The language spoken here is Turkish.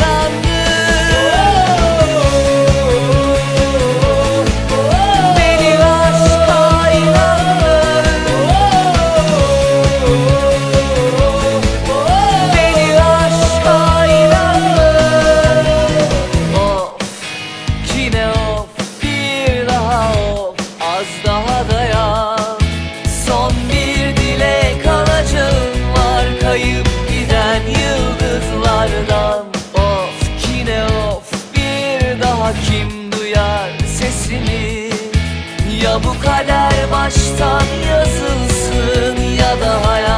love you. kim duyar sesimi. Ya bu kader baştan yazılsın ya da hayal